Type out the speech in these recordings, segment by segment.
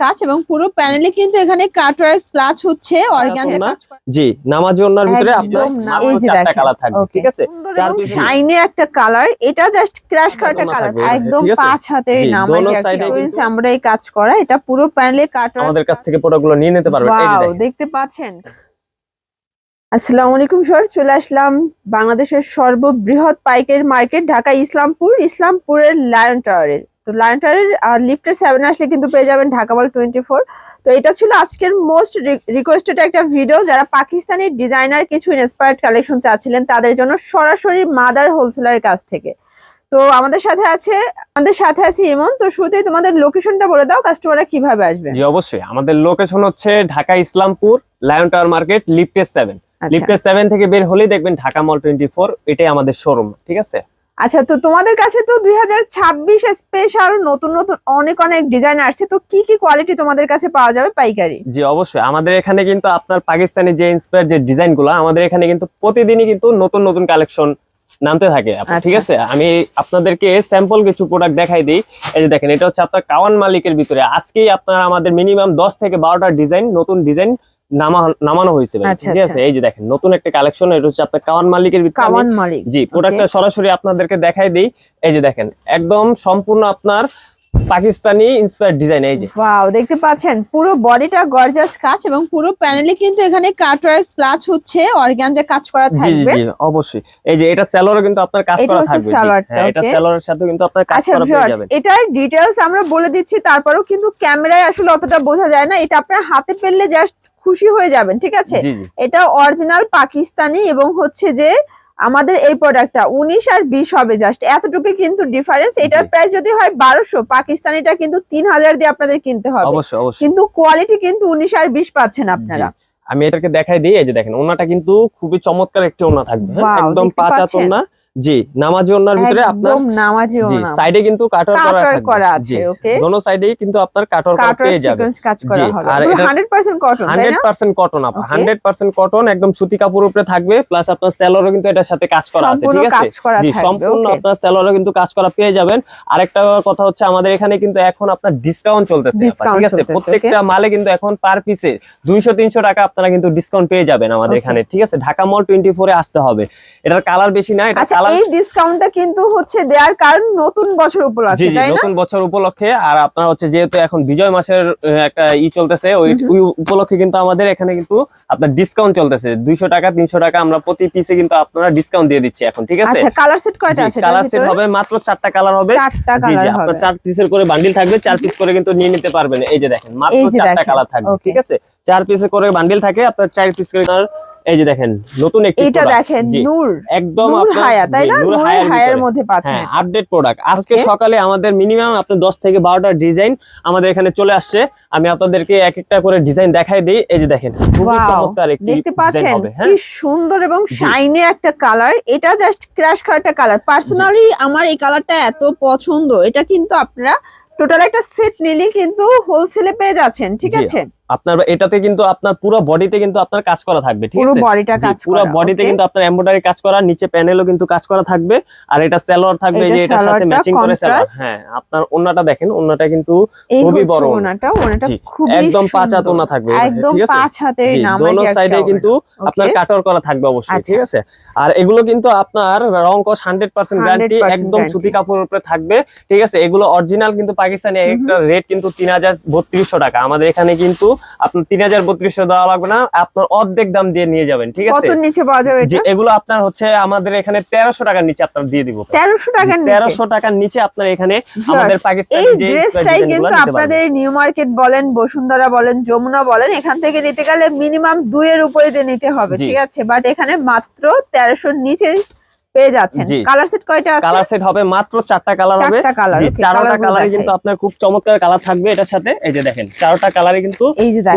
কাজ এবং পুরো প্যানেলে কিন্তু এখানে কাটওয়ার্ক প্লাস হচ্ছে অর্গানজা না? কাজ জি নামাজ ওনার ভিতরে আপনার এই যে দেখেন। কালার থাকবে ঠিক আছে? চার piece শাইনি একটা কালার এটা জাস্ট ক্র্যাশ করা একটা কালার একদম পাঁচ হাতের নামাজি সিকোয়েন্স আমরা এই কাজ করা এটা পুরো প্যানেলে কাটওয়ার্ক আমাদের কাছ থেকে প্রোডাক্টগুলো নিয়ে নিতে পারবেন এই। দেখতে পাচ্ছেন? আসসালামু আলাইকুম স্যার চলে আসলাম বাংলাদেশের সর্ববৃহৎ পাইকারি মার্কেট ঢাকা ইসলামপুর ইসলামপুরের লায়ন টাওয়ারে তো লায়ন টাওয়ারের লিফটের সেভেন আসলে কিন্তু পেয়ে যাবেন ঢাকা বল টোয়েন্টি ফোর তো এটা ছিল আজকের মোস্ট রিকোয়েস্টেড একটা ভিডিও যারা পাকিস্তানি ডিজাইনার কিছু ইন্সপায়ার্ড কালেকশন চাচ্ছিলেন তাদের জন্য সরাসরি মাদার হোলসেলারের কাছ থেকে। তো আমাদের সাথে আছে আমাদের সাথে আছে ইমন। তো শুরুতেই তোমাদের লোকেশনটা বলে দাও কাস্টমাররা কীভাবে আসবে? জি অবশ্যই। আমাদের লোকেশন হচ্ছে Dhaka Islampur lion tower market লিফটেস seven লিফটেস সেভেন থেকে বের হলেই দেখবেন ঢাকা মল টোয়েন্টি ফোর এটাই আমাদের শোরুম ঠিক আছে? আচ্ছা তো তোমাদের কাছে তো দুই হাজার ছাব্বিশ স্পেশাল নতুন নতুন অনেক অনেক ডিজাইন আসছে। তো কি কি কোয়ালিটি তোমাদের কাছে পাওয়া যাবে পাইকারি? জি অবশ্যই। আমাদের এখানে কিন্তু আপনার পাকিস্তানি যে ইন্সপায়ার যে ডিজাইনগুলো আমাদের এখানে কিন্তু প্রতিদিনই কিন্তু নতুন নতুন কালেকশন নামতে থাকে ঠিক আচ্ছা। আছে? আমি আপনাদেরকে স্যাম্পল কিছু প্রোডাক্ট দেখাই দিই। এই যে দেখেন এটা হচ্ছে আপনার কাওয়ান মালিকের ভিতরে। আজকেই আপনার আমাদের মিনিমাম দশ থেকে বারোটা ডিজাইন নতুন ডিজাইন নামানো হয়েছে আচ্ছা, ঠিক আছে? আচ্ছা। এই যে দেখেন নতুন একটা কালেকশন এটা হচ্ছে আপনার কাওয়ান মালিকের কাওয়ান মালিক জি প্রোডাক্টটা সরাসরি আপনাদেরকে দেখাই দিই। এই যে দেখেন একদম সম্পূর্ণ আপনার পাকিস্তানি ইন্সপায়ার ডিজাইন এই যে। ওয়াও দেখতে পাচ্ছেন পুরো বডিটা গর্জাস কাজ এবং পুরো প্যানেলে কিন্তু এখানে কাটওয়ার্ক প্লাস হচ্ছে অর্গানজা কাজ করা জি জি জি অবশ্যই। এই যে এটা সেলরও কিন্তু আপনার কাজ করা থাকবে হ্যাঁ এটা? সেলরের সাথে কিন্তু আপনার কাজ আচ্ছা করা পেয়ে ভিউয়ার্স যাবেন। এটার ডিটেলস আমরা বলে দিচ্ছি তারপরেও কিন্তু ক্যামেরায় আসলে অতটা বোঝা যায় না। এটা আপনার হাতে পেলে জাস্ট খুশি হয়ে যাবেন ঠিক আছে? এটা অরিজিনাল পাকিস্তানি এবং হচ্ছে যে আমাদের এই প্রোডাক্টটা উনিশ আর বিশ হবে জাস্ট এতটুকু কিন্তু ডিফারেন্স এটার। প্রাইস যদি হয় বারোশো পাকিস্তানিটা কিন্তু তিন হাজার দিয়ে আপনাদের কিনতে হবে। কিন্তু কোয়ালিটি কিন্তু উনিশ আর বিশ পাচ্ছেন আপনারা। আমি এটাকে দেখাই দিই এই যে দেখেন ওনাটা কিন্তু খুবই চমৎকার একটি ওনা থাকবে হ্যাঁ? একদম পাঁচ? ওনা জি নামাজি ওনার ভিতরে আপনার নামাজি ওনা সাইডে কিন্তু কাটর করা আছে ওকে দোনো সাইডেই কিন্তু আপনার কাটর করা পেয়ে যাবে। কাজ করা জি, হবে। আর আর এটা- হান্ড্রেড পার্সেন্ট কটন তাই না? পার্সেন্ট কটন আপা। Okay. হান্ড্রেড পার্সেন্ট কটন একদম সুতি কাপড় উপরে থাকবে প্লাস আপনার সেলরও কিন্তু এটার সাথে কাজ করা আছে ঠিক আছে? জি সম্পূর্ণ আপনার সেলরও কিন্তু কাজ করা পেয়ে যাবেন। আরেকটা কথা হচ্ছে আমাদের এখানে কিন্তু এখন আপনার ডিসকাউন্ট চলতেছে ঠিক আছে? প্রত্যেকটা মালে কিন্তু এখন পার পিসে দুইশো তিনশো টাকা আপনারা কিন্তু ডিসকাউন্ট পেয়ে যাবেন আমাদের এখানে ঠিক আছে? ঢাকা মল টোয়েন্টি এ আসতে হবে। এটার কালার বেশি না এটা আচ্ছা এই ডিসকাউন্টটা কিন্তু হচ্ছে দেওয়ার কারণ নতুন বছর উপলক্ষে তাই না? নতুন বছর উপলক্ষে। আর আপনার হচ্ছে যেহেতু এখন বিজয় মাসের একটা ই চলতেছে ওই উপলক্ষে কিন্তু আমাদের এখানে কিন্তু আপনার ডিসকাউন্ট চলতেছে। দুইশো টাকা তিনশো টাকা আমরা প্রতি পিসে কিন্তু আপনারা ডিসকাউন্ট দিয়ে দিচ্ছি এখন ঠিক আছে? আচ্ছা কালার সেট কয়টা আছে কালার সেট হবে মাত্র চারটা কালার হবে। কালার আপনার হবে। চার পিসের করে বান্ডিল থাকবে চার পিস করে কিন্তু নিয়ে নিতে পারবেন। এই যে দেখেন মাত্র চারটা কালার থাকবে ঠিক আছে? চার পিসের করে বান্ডিল থাকে আপনার চার পিস করে আপনার এই যে দেখেন নতুন একটি product, দেখেন নূর একদম নূর হায়া তাই না? নূর হায়ার মধ্যে পাচ্ছেন। হ্যাঁ আপডেট প্রোডাক্ট আজকে সকালে আমাদের মিনিমাম আপনার দশ থেকে বারোটা ডিজাইন আমাদের এখানে চলে আসছে। আমি আপনাদেরকে এক একটা করে ডিজাইন দেখাই দিই। এই যে দেখেন খুবই চমৎকার একটি দেখতে পাচ্ছেন? হ্যাঁ? কি সুন্দর এবং শাইনি একটা কালার এটা জাস্ট ক্র্যাশ একটা কালার পার্সোনালি আমার এই কালারটা এত পছন্দ। এটা কিন্তু আপনারা টোটাল একটা সেট নিলে কিন্তু হোলসেলে পেয়ে যাচ্ছেন ঠিক আছে? আপনার এটাতে কিন্তু আপনার পুরো বডিতে কিন্তু আপনার কাজ করা থাকবে ঠিক আছে পুরো বডিটা কাজ পুরো বডিতে কিন্তু আপনার এমব্রয়ডারি কাজ করা নিচে প্যানেলও কিন্তু কাজ করা থাকবে আর এটা সালোয়ার থাকবে এটা যে এটার সাথে ম্যাচিং করে সালোয়ার। হ্যাঁ আপনার ওন্নাটা দেখেন ওন্নাটা কিন্তু খুবই বড় ওড়না। ওনাটা ওনাটা খুবই একদম পাঁচ হাত সুন্দর। ওনা থাকবে একদম পাঁচ হাতের নামাজি দোনো সাইডে কিন্তু আপনার? কাটর করা থাকবে অবশ্যই আচ্ছা। ঠিক আছে আর এগুলো কিন্তু আপনার রং কস হান্ড্রেড পার্সেন্ট গ্যারান্টি একদম সুতি। কাপড়ের উপরে থাকবে ঠিক আছে এগুলো অরিজিনাল কিন্তু পাকিস্তানি একটা রেট কিন্তু তিন হাজার বত্রিশশো টাকা আমাদের এখানে কিন্তু আপনার তিন হাজার বত্রিশশো দেওয়া লাগবে না আপনার অর্ধেক দাম দিয়ে নিয়ে যাবেন ঠিক আছে? কত নিচে পাওয়া যাবে এগুলো আপনার হচ্ছে আমাদের এখানে তেরোশো টাকার নিচে আপনার দিয়ে দিব। তেরোশো টাকার তেরোশো টাকার নিচে আপনার এখানে আমাদের পাকিস্তানি ড্রেসটাই কিন্তু আপনাদের নিউ মার্কেট বলেন বসুন্ধরা বলেন যমুনা বলেন এখান থেকে নিতে গেলে মিনিমাম দুইয়ের উপরে দিয়ে নিতে হবে ঠিক আছে? বাট এখানে মাত্র তেরোশোর নিচে পেয়ে যাচ্ছেন। কালার সেট কয়টা আছে? কালার সেট হবে মাত্র চারটা কালার হবে। চারটা কালার কালারগুলো। কিন্তু আপনার খুব চমৎকার কালার থাকবে এটার সাথে। এই যে দেখেন চারোটা কালারই কিন্তু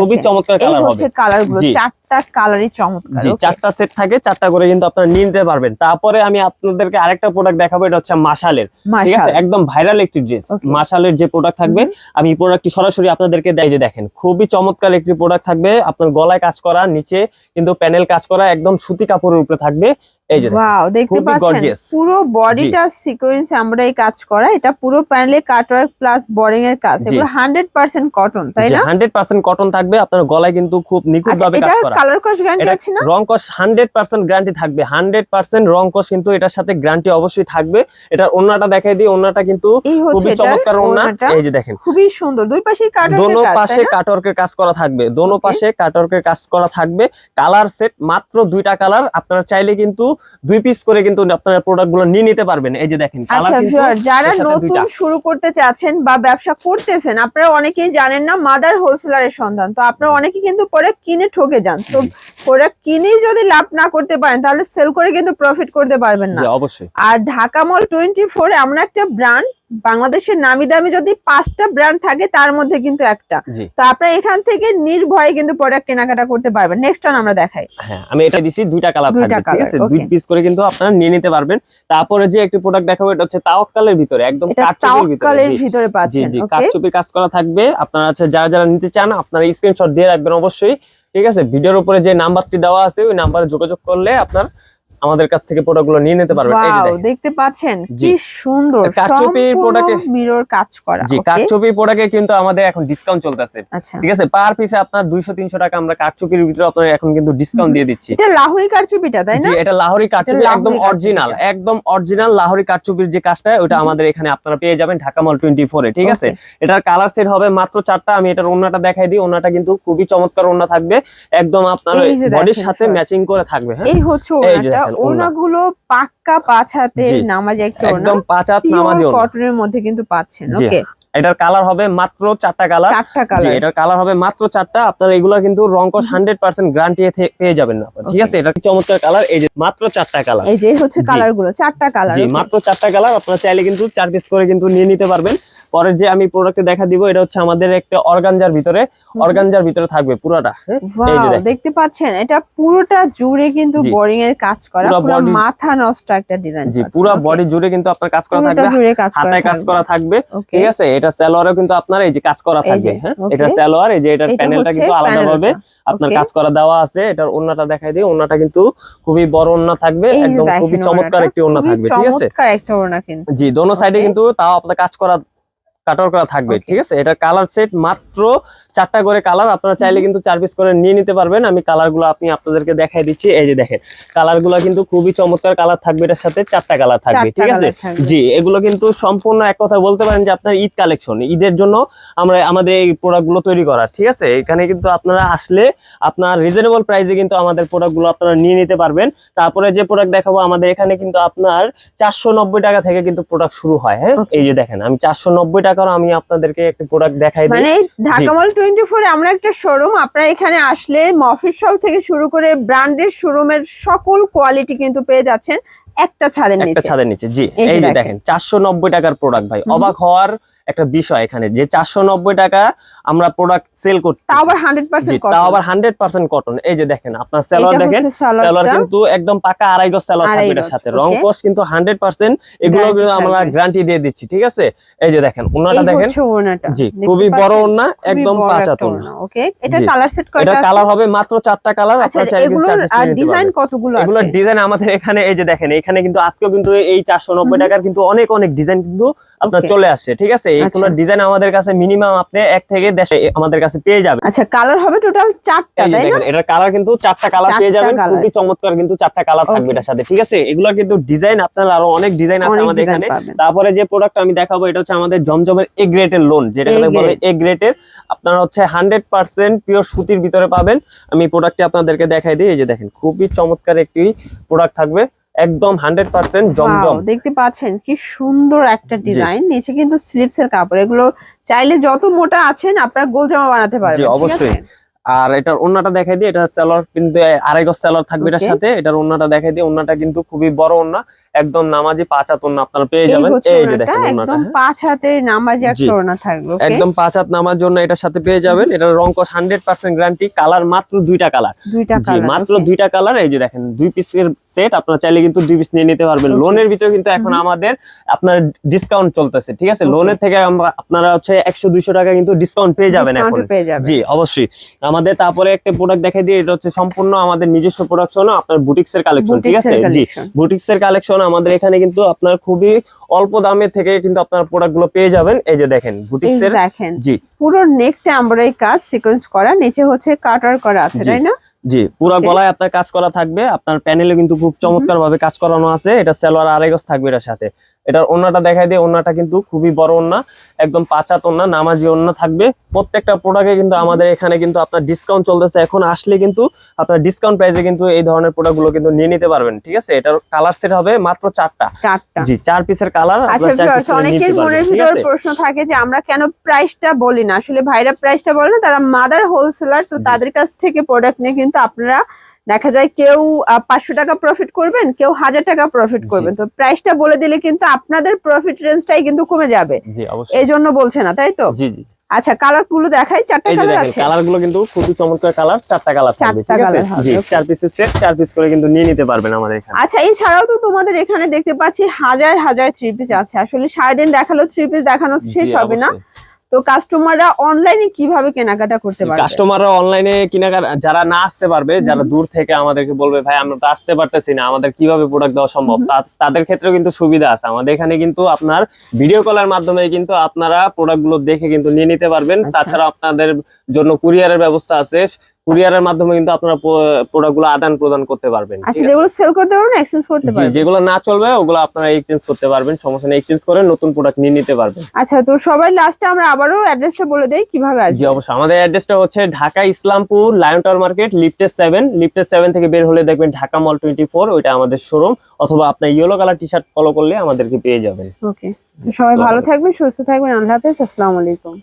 খুবই চমৎকার কালার হবে হচ্ছে কালারগুলো চারটা কালারই চমৎকার জি চারটা সেট থাকে চারটা করে কিন্তু আপনারা নিতে পারবেন। তারপরে আমি আপনাদেরকে আরেকটা প্রোডাক্ট দেখাবো এটা হচ্ছে মাশালের ঠিক আছে? একদম ভাইরাল একটি ড্রেস. মাশালের যে প্রোডাক্ট থাকবে আমি এই প্রোডাক্টটি সরাসরি আপনাদেরকে দেয় যে দেখেন খুবই চমৎকার একটি প্রোডাক্ট থাকবে। আপনার গলায় কাজ করা নিচে কিন্তু প্যানেল কাজ করা একদম সুতি কাপড়ের উপরে থাকবে। এই যে। ওয়াও দেখতে পাচ্ছেন পুরো বডিটা সিকোয়েন্স আমরা এই কাজ করা এটা পুরো প্যানেলে কাটওয়ার্ক প্লাস বোরিং এর কাজ এগুলো হান্ড্রেড পার্সেন্ট কটন তাই না? হান্ড্রেড পার্সেন্ট কটন থাকবে আপনার গলায় কিন্তু খুব নিখুঁত আচ্ছা ভাবে এটা কাজ করা। কালার কস গ্যারান্টি আছে না? রং কস হান্ড্রেড পার্সেন্ট গ্যারান্টি থাকবে হান্ড্রেড পার্সেন্ট রং কস কিন্তু এটার সাথে গ্যারান্টি অবশ্যই থাকবে। এটার ওন্নাটা দেখাই দিই ওন্নাটা কিন্তু খুবই চমৎকার ওন্না এই যে দেখেন। খুবই সুন্দর দুই পাশে কাটওয়ার্ক দোনো পাশে? কাটওয়ার্কের কাজ করা থাকবে দোনো. পাশে কাটওয়ার্কের কাজ করা থাকবে। কালার সেট মাত্র দুইটা কালার আপনারা চাইলে কিন্তু দুই পিস করে কিন্তু আপনারা প্রোডাক্টগুলো নিয়ে নিতে পারবেন। এই যে দেখেন আচ্ছা যারা নতুন শুরু করতে চাচ্ছেন বা ব্যবসা করতেছেন আপনারা অনেকেই জানেন না মাদার হোলসেলারের সন্ধান। তো আপনারা অনেকে কিন্তু প্রোডাক্ট কিনে ঠকে যান। তো প্রোডাক্ট কিনে যদি লাভ না করতে পারেন তাহলে সেল করে কিন্তু প্রফিট করতে পারবেন না। অবশ্যই। আর ঢাকা মল টোয়েন্টি ফোর এমন একটা ব্র্যান্ড বাংলাদেশের নামি দামি যদি পাঁচটা ব্র্যান্ড থাকে তার মধ্যে কিন্তু একটা। জি। তো আপনারা এখান থেকে নির্ভয়ে কিন্তু প্রোডাক্ট কেনাকাটা করতে পারবেন। নেক্সট ওয়ান আমরা দেখাই। হ্যাঁ আমি এটা দিছি দুইটা কালার থাকবে ঠিক আছে? দুই পিস করে কিন্তু আপনারা নিয়ে নিতে পারবেন। তারপরে যে একটি প্রোডাক্ট দেখাবো এটা হচ্ছে তাওয়াক্কালের ভিতরে একদম এটা কাটচুপির ভিতরে। জি। ভিতরে জি পাচ্ছেন জি ওকে কাটচুপি কাজ করা থাকবে। আপনারা হচ্ছে যারা যারা নিতে চান আপনারা স্ক্রিনশট দিয়ে রাখবেন অবশ্যই ঠিক আছে? ভিডিওর উপরে যে নাম্বারটি দেওয়া আছে ওই নাম্বারে যোগাযোগ করলে আপনার আমাদের কাছ থেকে প্রোডাক্টগুলো নিয়ে নিতে পারবেন। দেখতে পাচ্ছেন? কি সুন্দর। product এ- মিরর কাজ করা জি okay? প্রোডাক্টে কিন্তু আমাদের এখন ডিসকাউন্ট চলতেছে। আচ্ছা। ঠিক আছে? পার পিসে আপনার দুইশো তিনশো টাকা আমরা কাটচুপির ভিতরে আপনার এখন কিন্তু ডিসকাউন্ট দিয়ে দিচ্ছি। এটা লাহোরি কারচুপিটা তাই না? জি এটা লাহোরি কাটচুপি একদম অরিজিনাল। একদম অরিজিনাল লাহোরি কাটচুপির যে কাজটা ওটা আমাদের এখানে আপনারা পেয়ে যাবেন ঢাকা মল টোয়েন্টি এ ঠিক আছে? এটার কালার সেট হবে মাত্র চারটা আমি এটার ওন্নাটা দেখাই দিই ওন্নাটা কিন্তু খুবই চমৎকার ওন্না থাকবে। একদম আপনার বডির সাথে ম্যাচিং করে থাকবে হ্যাঁ? এই হচ্ছে এই ওড়নাগুলো পাক্কা পাঁচ হাতের নামাজ একটা একদম পাঁচ হাত নামাজি কটনের মধ্যে কিন্তু পাচ্ছেন ওকে? এটার কালার হবে মাত্র চারটা কালার চারটা কালার এটার কালার হবে মাত্র চারটা। আপনার এগুলো কিন্তু রংকশ হান্ড্রেড পার্সেন্ট গ্যারান্টি পেয়ে যাবেন না। ঠিক আছে এটা চমৎকার কালার এই যে মাত্র চারটা কালার এই যে হচ্ছে কালারগুলো চারটা কালার জি মাত্র চারটা কালার আপনারা চাইলে কিন্তু চার পিস করে কিন্তু নিয়ে নিতে পারবেন। পরের যে আমি প্রোডাক্টে দেখা দিব এটা হচ্ছে আমাদের একটা অর্গানজার ভিতরে। অর্গানজার ভিতরে থাকবে পুরোটা হ্যাঁ। দেখতে পাচ্ছেন এটা পুরোটা জুড়ে কিন্তু বোরিং এর কাজ করা পুরো পুরো মাথা নষ্ট একটা ডিজাইন জি পুরো বডি জুড়ে কিন্তু আপনার কাজ করা থাকবে জুড়ে কাজ করা হাতায় কাজ করা থাকবে। ঠিক আছে এটা সালোয়ারও কিন্তু আপনার এই যে কাজ করা থাকবে হ্যাঁ? এটা সালোয়ার এই যে এটার এটা প্যানেলটা কিন্তু আলাদা ভাবে আপনার কাজ করা দেওয়া আছে এটার ওন্নাটা দেখাই দিই ওন্নাটা কিন্তু খুবই বড় ওন্না থাকবে একদম খুবই চমৎকার একটি ওন্না থাকবে ঠিক আছে? জি দোনো সাইডে কিন্তু তাও আপনার কাজ করা কাটার করা থাকবে ঠিক আছে? এটা কালার সেট মাত্র চারটা করে কালার আপনারা চাইলে কিন্তু চার পিস করে নিয়ে নিতে পারবেন। আমি কালারগুলো আপনি আপনাদেরকে দেখাই দিচ্ছি। এই যে দেখেন কালারগুলো কিন্তু খুবই চমৎকার কালার থাকবে। এটার সাথে চারটা কালার থাকবে ঠিক আছে? জি এগুলো কিন্তু সম্পূর্ণ এক কথা বলতে পারেন যে আপনার ঈদ কালেকশন ঈদের জন্য আমরা আমাদের এই প্রোডাক্টগুলো তৈরি করা ঠিক আছে? এখানে কিন্তু আপনারা আসলে আপনার রিজনেবল প্রাইসে কিন্তু আমাদের প্রোডাক্টগুলো আপনারা নিয়ে নিতে পারবেন। তারপরে যে প্রোডাক্ট দেখাবো আমাদের এখানে কিন্তু আপনার চারশো নব্বই টাকা থেকে কিন্তু প্রোডাক্ট শুরু হয় হ্যাঁ? এই যে দেখেন আমি চারশো নব্বই টাকার আমি আপনাদেরকে একটা প্রোডাক্ট দেখাই মানে ঢাকা মল টোয়েন্টি ফোর আমরা একটা শোরুম আপনারা এখানে আসলে মফিসল থেকে শুরু করে ব্র্যান্ডের শোরুমের সকল কোয়ালিটি কিন্তু পেয়ে যাচ্ছেন একটা ছাদের নিচে। একটা ছাদের নিচে জি। এই যে দেখেন। দেখেন চারশো নব্বই টাকার প্রোডাক্ট ভাই। অবাক হওয়ার একটা বিষয় এখানে যে চারশো নব্বই টাকা আমরা প্রোডাক্ট সেল করতে তাও আবার হান্ড্রেড পার্সেন্ট তাও আবার হান্ড্রেড পার্সেন্ট কটন এই যে দেখেন আপনার সালোয়ার দেখেন সালোয়ার কিন্তু একদম পাকা আড়াই গজ থাকবে এটার সাথে। রং কোশ কিন্তু হান্ড্রেড পার্সেন্ট এগুলো আমরা গ্যারান্টি দিয়ে দিচ্ছি ঠিক আছে? এই যে দেখেন ওনাটা দেখেন। জি খুবই বড়? ওনা একদম পাঁচ ওনা ওকে এটা কালার সেট এটা কালার হবে মাত্র চারটা কালার আচ্ছা আপনারা চাইলে কিন্তু এগুলোর চার piece আর ডিজাইন কতগুলো এগুলোর আছে? ডিজাইন আমাদের এখানে এই যে দেখেন এখানে কিন্তু আজকেও কিন্তু এই চারশো নব্বই হুম। টাকার কিন্তু অনেক অনেক ডিজাইন কিন্তু আপনার চলে আসছে ঠিক আছে? এইগুলোর আচ্ছা। ডিজাইন আমাদের কাছে মিনিমাম আপনি এক থেকে দেড়শো আমাদের কাছে পেয়ে যাবেন। আচ্ছা কালার হবে টোটাল চারটা তাই না? এটার কালার কিন্তু চারটা কালার পেয়ে যাবেন। খুবই চমৎকার কিন্তু চারটা কালার থাকবে. এটার সাথে ঠিক আছে? এগুলো কিন্তু ডিজাইন আপনার আরও অনেক ডিজাইন আছে আমাদের এখানে। তারপরে যে প্রোডাক্ট আমি দেখাবো এটা হচ্ছে আমাদের জমজমের এ গ্রেটের লোন যেটা A বলে। এ গ্রেটের আপনারা হচ্ছে হান্ড্রেড পার্সেন্ট পিওর সুতির ভিতরে পাবেন। আমি প্রোডাক্টটি আপনাদেরকে দেখাই দিই এই যে দেখেন খুবই চমৎকার একটি প্রোডাক্ট থাকবে। একদম হান্ড্রেড পার্সেন্ট জমজম। Wow, দেখতে পাচ্ছেন কি সুন্দর একটা ডিজাইন। নিচে কিন্তু স্লিভস এর কাপড়। এগুলো চাইলে যত মোটা আছেন আপনারা গোল জামা বানাতে পারবেন জি, অবশ্যই। আর এটার ওন্নাটা দেখাই দিই এটা সেলর কিন্তু আড়াই গজ সেলর থাকবে এটার সাথে। এটার ওন্নাটা দেখাই দিই ওন্নাটা কিন্তু খুবই বড় ওন্না। একদম নামাজি পাঁচ হাত ওন্না আপনারা পেয়ে যাবেন। এই যে দেখেন একদম হ্যাঁ। পাঁচ হাতের নামাজি একটা। ওড়না থাকবে? একদম পাঁচ হাত নামার জন্য এটার সাথে পেয়ে যাবেন। এটার রং কস হান্ড্রেড পার্সেন্ট গ্যারান্টি কালার মাত্র দুইটা কালার দুইটা কালার মাত্র দুইটা কালার এই যে দেখেন দুই পিসের সেট আপনারা চাইলে কিন্তু দুই পিস নিয়ে নিতে পারবেন। লোনের ভিতরে কিন্তু এখন আমাদের আপনার ডিসকাউন্ট চলতেছে ঠিক আছে. লোনের থেকে আমরা আপনারা হচ্ছে একশো দুইশো টাকা কিন্তু ডিসকাউন্ট পেয়ে যাবেন এখন। জি অবশ্যই। আমাদের তারপরে একটা প্রোডাক্ট দেখাই দিয়ে এটা হচ্ছে সম্পূর্ণ আমাদের নিজস্ব প্রোডাকশন আপনার বুটিক্স এর কালেকশন ঠিক আছে? জি collection। বুটিক্স এর কালেকশন আমাদের এখানে কিন্তু আপনার খুবই অল্প দামে থেকে কিন্তু আপনার প্রোডাক্টগুলো পেয়ে যাবেন। এই যে দেখেন এই বুটিক্স দেখেন জি। পুরো নেকটা আমরা এই কাজ সিকোয়েন্স করা নিচে হচ্ছে কাটার করা আছে তাই না? জি পুরো গলায় আপনার কাজ করা থাকবে। আপনার প্যানেলে কিন্তু খুব চমৎকার ভাবে কাজ করানো আছে। এটা সেলোয়ার আড়াই গজ থাকবে এটার সাথে। এটার ওন্নাটা দেখাই দিয়ে ওন্নাটা কিন্তু খুবই বড় ওন্না একদম পাঁচাত ওন্না নামাজি ওন্না থাকবে। প্রত্যেকটা প্রোডাক্টে কিন্তু আমাদের এখানে কিন্তু আপনার ডিসকাউন্ট চলতেছে। এখন আসলে কিন্তু আপনার ডিসকাউন্ট প্রাইসে কিন্তু এই ধরনের প্রোডাক্টগুলো কিন্তু নিয়ে নিতে পারবেন ঠিক আছে? এটার কালার সেট হবে মাত্র চারটা। জি চার পিসের কালার আচ্ছা অনেকের মনের ভিতরে প্রশ্ন থাকে যে আমরা কেন প্রাইসটা বলি না? আসলে ভাইরা প্রাইসটা বলে না তারা মাদার হোলসেলার তো তাদের কাছ থেকে প্রোডাক্ট নিয়ে কিন্তু আপনারা দেখা যায় কেউ পাঁচশো টাকা প্রফিট করবেন কেউ হাজার টাকা প্রফিট করবেন। তো প্রাইসটা বলে দিলে কিন্তু আপনাদের প্রফিট রেঞ্জটাই কিন্তু কমে যাবে। এই জন্য বলছে না তাই তো? জি জি। আচ্ছা কালারগুলো দেখাই চারটা কালার আছে। কালারগুলো কিন্তু খুবই চমৎকার কালার চারটা কালার থাকবে ঠিক আছে? জি চার পিসের সেট চার পিস করে কিন্তু নিয়ে নিতে পারবেন আমাদের এখানে। আচ্ছা এছাড়াও তো তোমাদের এখানে দেখতে পাচ্ছি হাজার হাজার থ্রি পিস আছে। আসলে সারাদিন দেখাল থ্রি পিস দেখানো শেষ হবে না। তো কাস্টমাররা অনলাইনে কীভাবে কেনাকাটা করতে পারবে? কাস্টমাররা অনলাইনে কেনাকাটা যারা না আসতে পারবে যারা দূর থেকে আমাদেরকে বলবে ভাই আমরা তো আসতে পারতেছি না আমাদের কীভাবে প্রোডাক্ট দেওয়া সম্ভব? তাদের ক্ষেত্রেও কিন্তু সুবিধা আছে। আমাদের এখানে কিন্তু আপনার ভিডিও কলের মাধ্যমে কিন্তু আপনারা প্রোডাক্টগুলো দেখে কিন্তু নিয়ে নিতে পারবেন। আচ্ছা। তাছাড়া আপনাদের জন্য কুরিয়ারের ব্যবস্থা আছে। কুরিয়ারের মাধ্যমে কিন্তু আপনারা প্রোডাক্টগুলো আদান প্রদান করতে পারবেন আচ্ছা যেগুলো সেল করতে পারবেন এক্সচেঞ্জ করতে পারবেন। যেগুলো না চলবে ওগুলো আপনারা এক্সচেঞ্জ করতে পারবেন সমস্যা নেই এক্সচেঞ্জ করে নতুন প্রোডাক্ট নিয়ে নিতে পারবেন। আচ্ছা তো সবাই লাস্টে আমরা আবারও অ্যাড্রেসটা বলে দেই কীভাবে জি অবশ্যই। আমাদের অ্যাড্রেসটা হচ্ছে Dhaka Islampur lion tower market লিফটেস seven লিফটেস সেভেন থেকে বের হলে দেখবেন ঢাকা মল টোয়েন্টি ফোর ওইটা আমাদের শোরুম অথবা আপনার yellow colour T shirt follow করলে আমাদেরকে পেয়ে যাবেন। ওকে তো সবাই ভালো থাকবেন সুস্থ থাকবেন আল্লাহ হাফেজ আসসালামু আলাইকুম।